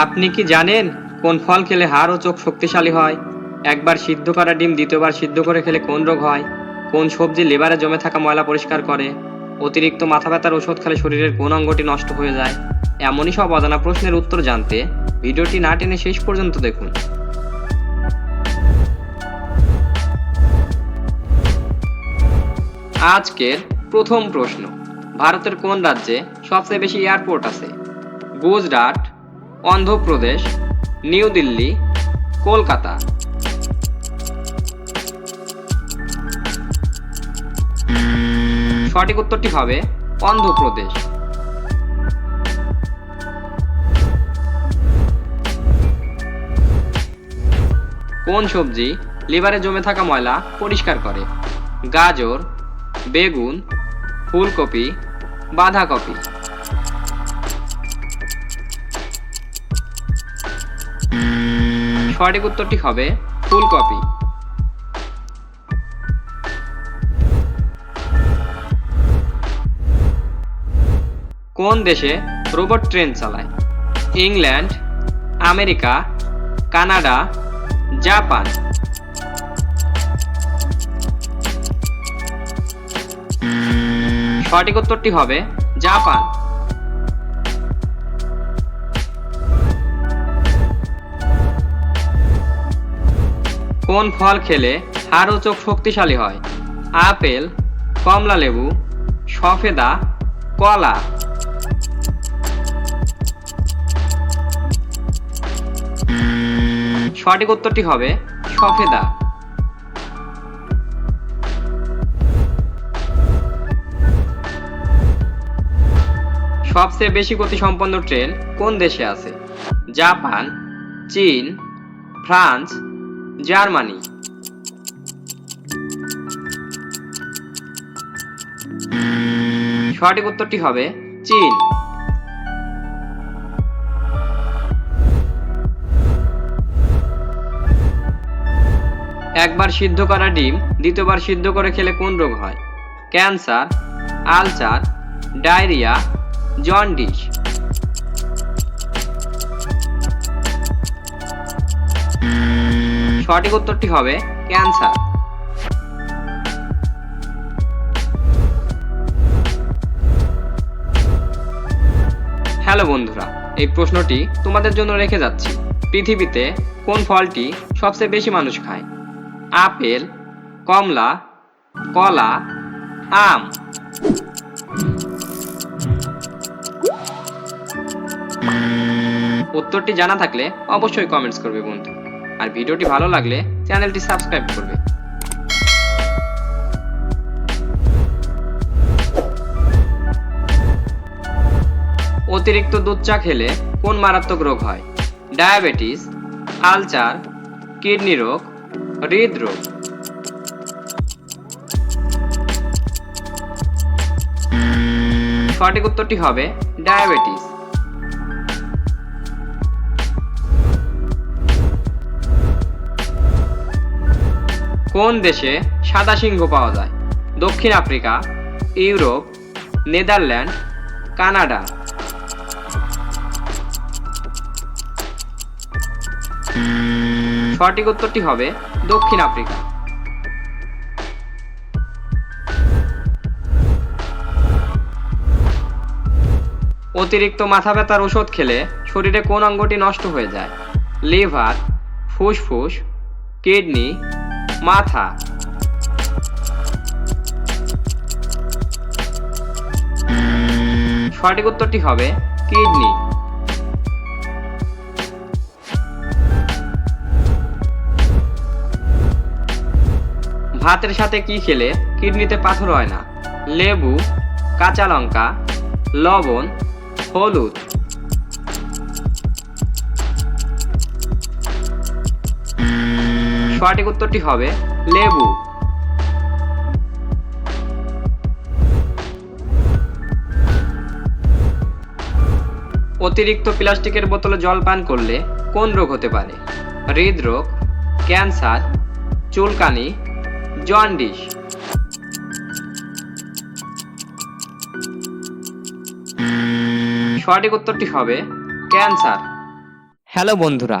আপনি কি জানেন কোন ফল খেলে হাড় ও চোখ শক্তিশালী হয়? একবার সিদ্ধ করা ডিম দ্বিতীয়বার সিদ্ধ করে খেলে কোন রোগ হয়? কোন সবজি লেবারে জমে থাকা ময়লা পরিষ্কার করে? অতিরিক্ত মাথা ব্যথার ওষুধ খেলে শরীরের কোন অঙ্গটি নষ্ট হয়ে যায়? এমনই সব অজানা প্রশ্নের উত্তর জানতে ভিডিওটি না টেনে শেষ পর্যন্ত দেখুন। আজকের প্রথম প্রশ্ন, ভারতের কোন রাজ্যে সবচেয়ে বেশি এয়ারপোর্ট আছে? গুজরাট অন্ধ্রপ্রদেশ, নিউ দিল্লি, কলকাতা। সঠিক উত্তরটি হবে অন্ধ্রপ্রদেশ। কোন সবজি লিভারে জমে থাকা ময়লা পরিষ্কার করে? গাজর, বেগুন, ফুলকপি, বাঁধাকপি। সঠিক উত্তরটি হবে ফুলকপি। কোন দেশে রোবট ট্রেন চালায়? England, America, Canada, Japan. সঠিক উত্তরটি হবে জাপান। কোন ফল খেলে হাড় ও চোখ শক্তিশালী হয়? আপেল, কমলা লেবু, সফেদা, কলা। সঠিক উত্তরটি হবে সফেদা। সবচেয়ে বেশি গতিসম্পন্ন ট্রেন কোন দেশে আছে? জাপান, চীন, ফ্রান্স জার্মানি। সঠিক উত্তরটি হবে চীন। একবার সিদ্ধ করা ডিম, দ্বিতীয়বার সিদ্ধ করে খেলে কোন রোগ হয়? Cancer, ulcer, diarrhoea, jaundice. সঠিক উত্তরটি হবে ক্যান্সার হ্যালো বন্ধুরা, এই প্রশ্নটি তোমাদের জন্য রেখে যাচ্ছি। পৃথিবীতে কোন ফলটি সবচেয়ে বেশি মানুষ খায়? আপেল, কমলা, কলা, আম। উত্তরটি জানা থাকলে অবশ্যই কমেন্টস করবে বন্ধু। আর ভিডিওটি ভালো লাগলে চ্যানেলটি সাবস্ক্রাইব করবে। অতিরিক্ত দুধ চা খেলে কোন মারাত্মক রোগ হয়? ডায়াবেটিস আলচার কিডনি রোগ, হৃদরোগ। সঠিক উত্তরটি হবে ডায়াবেটিস। কোন দেশে সাদা সিংহ পাওয়া যায়? দক্ষিণ আফ্রিকা, ইউরোপ, নেদারল্যান্ড, কানাডা। সঠিক উত্তরটি হবে দক্ষিণ আফ্রিকা। অতিরিক্ত মাথা ব্যথার ওষুধ খেলে শরীরে কোন অঙ্গটি নষ্ট হয়ে যায়? লিভার, ফুসফুস, কিডনি মাথা। সঠিক উত্তরটি হবে কিডনি। ভাতের সাথে কি খেলে কিডনিতে পাথর হয় না? লেবু, কাঁচা লঙ্কা, লবণ, হলুদ। সঠিক উত্তরটি হবে লেবু। অতিরিক্ত প্লাস্টিকের বোতলে জল পান করলে কোন রোগ হতে পারে? হৃদরোগ, ক্যান্সার, চুলকানি, জন্ডিস। সঠিক উত্তরটি হবে ক্যান্সার। হ্যালো বন্ধুরা